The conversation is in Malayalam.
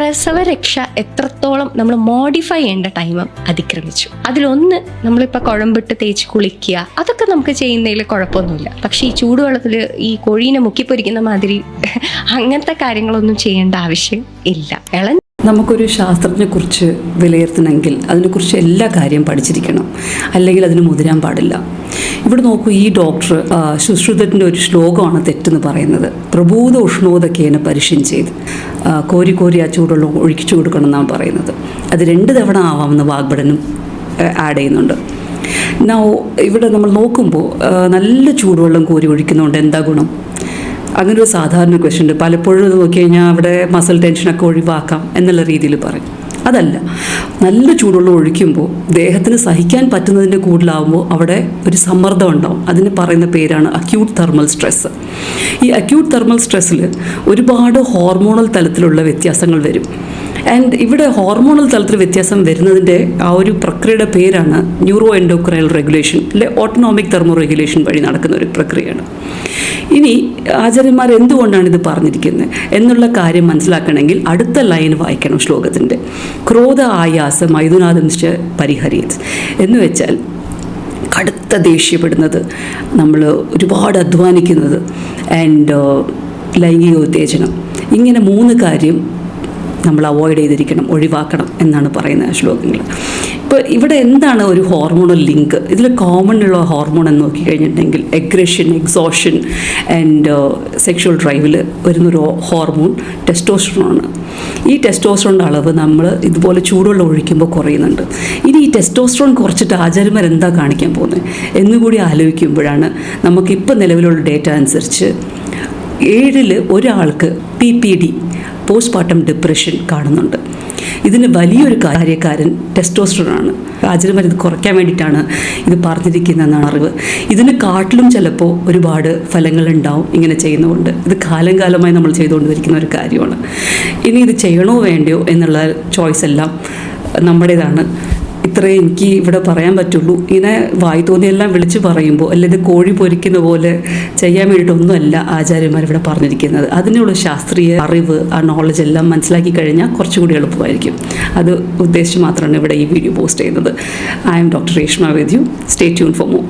പ്രസവരക്ഷ എത്രത്തോളം നമ്മൾ മോഡിഫൈ ചെയ്യേണ്ട ടൈമും അതിക്രമിച്ചു. അതിലൊന്ന് നമ്മളിപ്പോൾ കുഴമ്പിട്ട് തേച്ച് കുളിക്കുക. അതൊക്കെ നമുക്ക് ചെയ്യുന്നതിൽ കുഴപ്പമൊന്നുമില്ല. പക്ഷേ ഈ ചൂടുവെള്ളത്തിൽ ഈ കോഴീനെ മുക്കിപ്പൊരിക്കുന്ന മാതിരി അങ്ങനത്തെ കാര്യങ്ങളൊന്നും ചെയ്യേണ്ട ആവശ്യം ഇല്ല. ഇളം നമുക്കൊരു ശാസ്ത്രജ്ഞനെക്കുറിച്ച് വിലയിരുത്തണമെങ്കിൽ അതിനെക്കുറിച്ച് എല്ലാ കാര്യവും പഠിച്ചിരിക്കണം. അല്ലെങ്കിൽ അതിന് മുതിരാൻ പാടില്ല. ഇവിടെ നോക്കൂ ഈ ഡോക്ടർ സുശ്രുതത്തിന്റെ ഒരു ശ്ലോകമാണ് തെറ്റെന്ന് പറയുന്നത്. പ്രഭൂത ഉഷ്ണോദക്കേന പരിശീലനം ചെയ്ത് കോരി കോരി ആ ചൂടുള്ള ഒഴിച്ചു കൊടുക്കണം എന്നാണ് പറയുന്നത്. അത് രണ്ട് തവണ ആവാമെന്ന് വാഗ്ഭടനും ആഡ് ചെയ്യുന്നുണ്ട്. ഇവിടെ നമ്മൾ നോക്കുമ്പോൾ നല്ല ചൂടുവെള്ളം കോരി ഒഴിക്കുന്നതുകൊണ്ട് എന്താ ഗുണം? അങ്ങനെ ഒരു സാധാരണ ക്വസ്റ്റ്യൻ ഉണ്ട് പലപ്പോഴും ഇത് നോക്കി കഴിഞ്ഞാൽ അവിടെ മസിൽ ടെൻഷനൊക്കെ ഒഴിവാക്കാം എന്നുള്ള രീതിയിൽ പറയും. അതല്ല. നല്ല ചൂടുള്ള ഒഴിക്കുമ്പോൾ ദേഹത്തിന് സഹിക്കാൻ പറ്റുന്നതിന്റെ കൂടുതലാവുമ്പോൾ അവിടെ ഒരു സമ്മർദ്ദം ഉണ്ടാവും. അതിന് പറയുന്ന പേരാണ് അക്യൂട്ട് തെർമൽ സ്ട്രെസ് ഈ അക്യൂട്ട് തെർമൽ സ്ട്രെസ്സിൽ ഒരുപാട് ഹോർമോണൽ തലത്തിലുള്ള വ്യത്യാസങ്ങൾ വരും. ആൻഡ് ഇവിടെ ഹോർമോണൽ തലത്തിൽ വ്യത്യാസം വരുന്നതിന്റെ ആ ഒരു പ്രക്രിയയുടെ പേരാണ് ന്യൂറോ എൻഡോക്രൈൽ റെഗുലേഷൻ അല്ലെ ഓട്ടോണോമിക് തെർമോ റെഗുലേഷൻ വഴി നടക്കുന്ന ഒരു പ്രക്രിയയാണ്. ഇനി ആചാര്യന്മാർ എന്തുകൊണ്ടാണ് ഇത് പറഞ്ഞിരിക്കുന്നത്? എന്നുള്ള കാര്യം മനസ്സിലാക്കണമെങ്കിൽ അടുത്ത ലൈൻ വായിക്കണം ശ്ലോകത്തിന്റെ. ക്രോധ ആയാസ മൈഥുനാദംശ പരിഹരിയത്. എന്ന് വെച്ചാൽ കടുത്ത ദേഷ്യപ്പെടുന്നത് നമ്മൾ ഒരുപാട് അധ്വാനിക്കുന്നത് ആൻഡ് ലൈംഗിക ഉത്തേജനം. ഇങ്ങനെ മൂന്ന് കാര്യം നമ്മൾ അവോയ്ഡ് ചെയ്തിരിക്കണം ഒഴിവാക്കണം എന്നാണ് പറയുന്നത് ശ്ലോകങ്ങൾ. ഇപ്പോൾ ഇവിടെ എന്താണ് ഒരു ഹോർമോണൽ ലിങ്ക് ഇതിൽ കോമൺ ഉള്ള ഹോർമോൺ എന്ന് നോക്കിക്കഴിഞ്ഞിട്ടുണ്ടെങ്കിൽ എഗ്രഷൻ എക്സോഷൻ ആൻഡ് സെക്ഷൽ ഡ്രൈവിൽ വരുന്നൊരു ഹോർമോൺ ടെസ്റ്റോസ്റ്ററോണാണ് ഈ ടെസ്റ്റോസ്റ്ററോണിന്റെ അളവ് നമ്മൾ ഇതുപോലെ ചൂടുവെള്ളം ഒഴിക്കുമ്പോൾ കുറയുന്നുണ്ട്. ഇനി ഈ ടെസ്റ്റോസ്റ്ററോൺ കുറച്ചിട്ട് ആചാര്യന്മാർ എന്താ കാണിക്കാൻ പോകുന്നത്? എന്നുകൂടി ആലോചിക്കുമ്പോഴാണ് നമുക്കിപ്പോൾ നിലവിലുള്ള ഡേറ്റ അനുസരിച്ച് ഏഴിൽ ഒരാൾക്ക് P P D post partum depression കാണുന്നുണ്ട്. ഇതിന് വലിയൊരു കാര്യക്കാരൻ ടെസ്റ്റോസ്റ്ററാണ് ആചാര്യന്മാർ ഇത് കുറയ്ക്കാൻ വേണ്ടിയിട്ടാണ് ഇത് പറഞ്ഞിരിക്കുന്നതെന്നാണ് അറിവ്. ഇതിന് കാട്ടിലും ചിലപ്പോൾ ഒരുപാട് ഫലങ്ങൾ ഉണ്ടാവും ഇങ്ങനെ ചെയ്യുന്നതുകൊണ്ട്. ഇത് കാലം കാലമായി നമ്മൾ ചെയ്തുകൊണ്ടിരിക്കുന്ന ഒരു കാര്യമാണ്. ഇനി ഇത് ചെയ്യണോ വേണ്ടയോ എന്നുള്ള ചോയ്സ് എല്ലാം നമ്മുടേതാണ്. ഇത്രേ എനിക്ക് ഇവിടെ പറയാൻ പറ്റുള്ളൂ. ഇങ്ങനെ വായി തോന്നിയെല്ലാം വിളിച്ച് പറയുമ്പോൾ അല്ലെങ്കിൽ കോഴി പൊരിക്കുന്ന പോലെ ചെയ്യാൻ വേണ്ടിയിട്ടൊന്നുമല്ല ആചാര്യന്മാർ ഇവിടെ പറഞ്ഞിരിക്കുന്നത്. അതിനുള്ള ശാസ്ത്രീയ അറിവ് ആ നോളജ് എല്ലാം മനസ്സിലാക്കി കഴിഞ്ഞാൽ കുറച്ചുകൂടി എളുപ്പമായിരിക്കും. അത് ഉദ്ദേശിച്ച് മാത്രമാണ് ഇവിടെ ഈ വീഡിയോ പോസ്റ്റ് ചെയ്യുന്നത്. I'm doctor Reshma with you stay tune for more